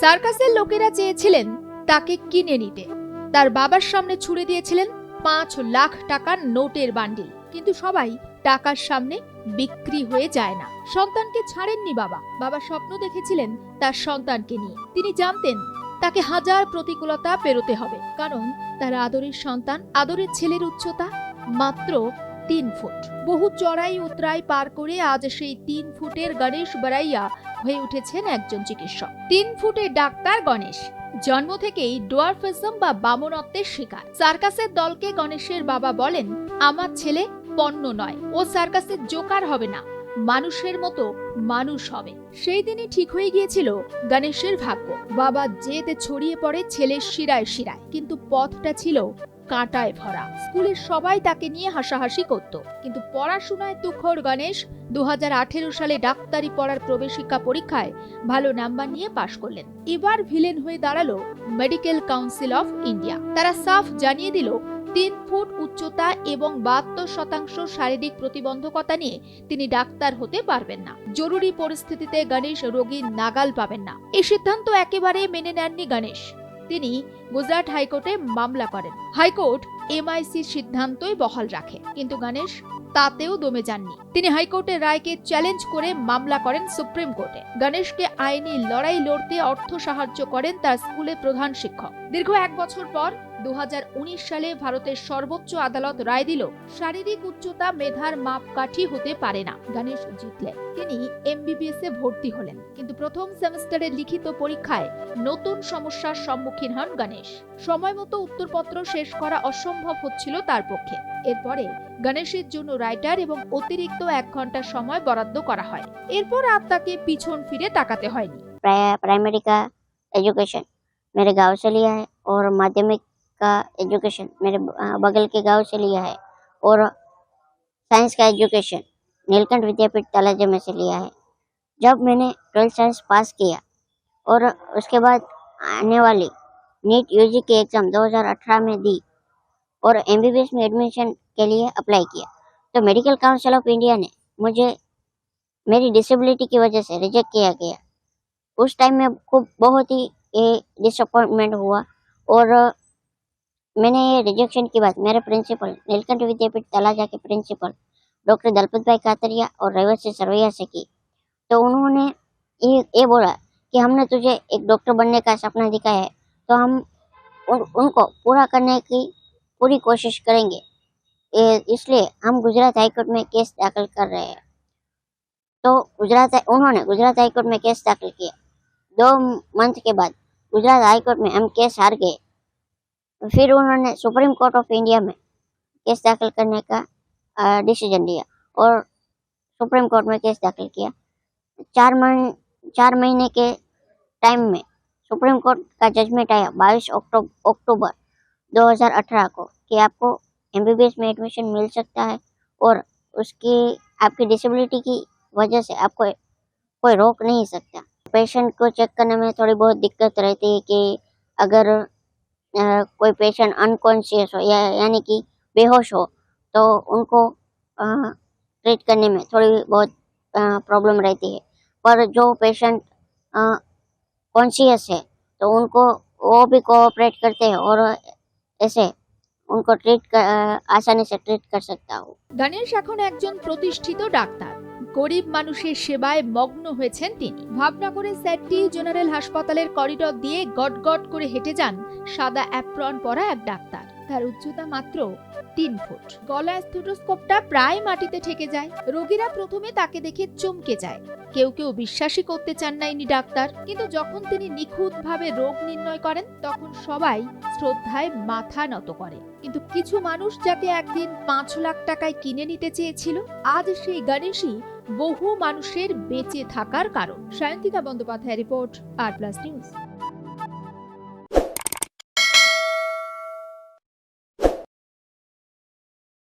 সার্কাসের লোকেরা চেয়েছিলেন তাকে কিনে নিতে। তার বাবার সামনে ছুড়ে দিয়েছিলেন পাঁচ লাখ টাকার নোটের বান্ডিল। কিন্তু সবাই টাকার সামনে বিক্রি হয়ে যায় না। সন্তানকে ছাড়েননি বাবা। বাবা স্বপ্ন দেখেছিলেন তার সন্তানকে নিয়ে। তিনি জানতেন তাকে হাজার প্রতিকূলতা পেরোতে হবে। কারণ তার আদরের সন্তান, আদরের ছেলের উচ্চতা মাত্র তিন ফুট। বহু চড়াই উতরাই পার করে আজ সেই তিন ফুটের গণেশ বারাইয়া হয়ে উঠেছেন একজন চিকিৎসক। তিন ফুটের ডাক্তার গণেশ। জন্ম থেকেই ডোয়ারফিজম বা বামনত্বের শিকার। সার্কাসের দলকে গণেশের বাবা বলেন, আমার ছেলে পণ্য নয়, ও সার্কাসের জোকার হবে না। মানুষের মতো মানুষ হবে। সেই দিনই ঠিক হয়ে গিয়েছিল গণেশের ভাগ্য। বাবা জেদ ছড়িয়ে পড়ে ছেলের শিরায় শিরায়, কিন্তু পথটা ছিল কাঁটায় ভরা। স্কুলের সবাই তাকে নিয়ে হাসাহাসি করত। কিন্তু পড়াশোনায় তুখর গণেশ দু হাজার আঠেরো সালে ডাক্তারি পড়ার প্রবেশিকা পরীক্ষায় ভালো নাম্বার নিয়ে পাশ করলেন। এবার ভিলেন হয়ে দাঁড়াল মেডিকেল কাউন্সিল অফ ইন্ডিয়া। তারা সাফ জানিয়ে দিল তিন ফুট উচ্চতা এবং বাহাত্তর শতাংশ শারীরিক প্রতিবন্ধকতা নিয়ে তিনি ডাক্তার হতে পারবেন না। জরুরি পরিস্থিতিতে গণেশ রোগী নাগাল পাবেন না। এই সিদ্ধান্ত একেবারে মেনে নেননি গণেশ। তিনি গুজরাট হাইকোর্টে মামলা করেন। হাইকোর্ট এমআইসির সিদ্ধান্তই বহাল রাখে। কিন্তু গণেশ তাতেও দমে যাননি। তিনি হাইকোর্টের রায়কে চ্যালেঞ্জ করে মামলা করেন সুপ্রিম কোর্টে। গণেশকে আইনি লড়াই লড়তে অর্থ সাহায্য করেন তার স্কুলের প্রধান শিক্ষক। দীর্ঘ এক বছর পর দু হাজার উনিশ সালে ভারতের সর্বোচ্চ আদালত রায় দিল, শারীরিক উচ্চতা মেধার মাপকাঠি হতে পারে না। গণেশ জিতলেন। তিনি এমবিবিএস এ ভর্তি হলেন। প্রথম সেমিস্টারের লিখিত পরীক্ষায় নতুন সমস্যার সম্মুখীন হন গণেশ সময় মতো উত্তরপত্র শেষ করা অসম্ভব হচ্ছিল তার পক্ষে এরপরে গণেশের জন্য রাইটার এবং অতিরিক্ত এক ঘন্টা সময় বরাদ্দ করা হয় এরপর আর তাকে পিছন ফিরে তাকাতে হয়নি प्राइ- प्राइमरी का एजुकेशन मेरे गांव से लिया है और माध्यमिक का एजुकेशन मेरे ब- अ, बगल के गांव से लिया है और साइंस का एजुकेशन नीलकंठ विद्यापीठ तलाजा में से लिया है जब मैंने ट्वेल्थ साइंस पास किया और उसके बाद आने वाली नीट यूजी की एग्ज़ाम 2018 में दी और एमबीबीएस में एडमिशन के लिए अप्लाई किया तो मेडिकल काउंसिल ऑफ़ इंडिया ने मुझे मेरी डिसेबिलिटी की वजह से रिजेक्ट किया गया। उस टाइम में खूब बहुत ही ये डिसअपॉइंटमेंट हुआ और मैंने ये रिजेक्शन की बात मेरे प्रिंसिपल नीलकंठ विद्यापीठ तलाजा के प्रिंसिपल डॉक्टर दलपत भाई कातरिया और रेवसी सरवैया से की। तो उन्होंने ये ये बोला कि हमने तुझे एक डॉक्टर बनने का सपना दिखाया है। तो हम उन, उनको पूरा करने की पूरी कोशिश करेंगे। इसलिए हम गुजरात हाईकोर्ट में केस दाखिल कर रहे हैं। तो गुजरात उन्होंने गुजरात हाईकोर्ट में केस दाखिल किया। दो मंथ के बाद गुजरात हाईकोर्ट में हम केस हार गए। फिर उन्होंने सुप्रीम कोर्ट ऑफ़ इंडिया में केस दाखिल करने का डिसीज़न लिया और सुप्रीम कोर्ट में केस दाखिल किया। चार महीने चार महीने के टाइम में सुप्रीम कोर्ट का जजमेंट आया 22 अक्टूबर अक्टूबर 2018 को कि आपको एमबीबीएस में एडमिशन मिल सकता है और उसकी आपकी डिसेबिलिटी की वजह से आपको कोई रोक नहीं सकता। पेशेंट को चेक करने में थोड़ी बहुत दिक्कत रहती है कि अगर अ, कोई पेशेंट अनकॉन्शियस हो या यानी कि बेहोश हो तो उनको ट्रीट करने में थोड़ी बहुत प्रॉब्लम रहती है। पर जो पेशेंट कॉन्शियस है तो उनको वो भी कोऑपरेट करते हैं और ऐसे उनको ट्रीट कर अ, आसानी से ट्रीट कर सकता हूँ গণেশ এখন একজন প্রতিষ্ঠিত ডাক্তার গরিব মানুষের সেবায় মগ্ন হয়েছেন তিনি ভাবনগরের স্যাটটি জেনারেল হাসপাতালের করিডর দিয়ে গটগট করে হেঁটে যান সাদা অ্যাপ্রন পরা এক ডাক্তার তার উচ্চতা মাত্র তিন ফুট। গলা স্থেটোস্কোপটা প্রায় মাটিতে ঠেকে যায়। রোগীরা প্রথমে তাকে দেখে চমকে যায়। কেউ কেউ বিশ্বাসই করতে চান না ইনি ডাক্তার। কিন্তু যখন তিনি নিখুঁতভাবে রোগ নির্ণয় করেন, তখন সবাই শ্রদ্ধায় মাথা নত করে। কিন্তু কিছু মানুষ যাকে একদিন পাঁচ লাখ টাকায় কিনে নিতে চেয়েছিল, আজ সেই গণেশই বহু মানুষের বেঁচে থাকার কারণ। Sayantika Bandyopadhyay report, R plus news.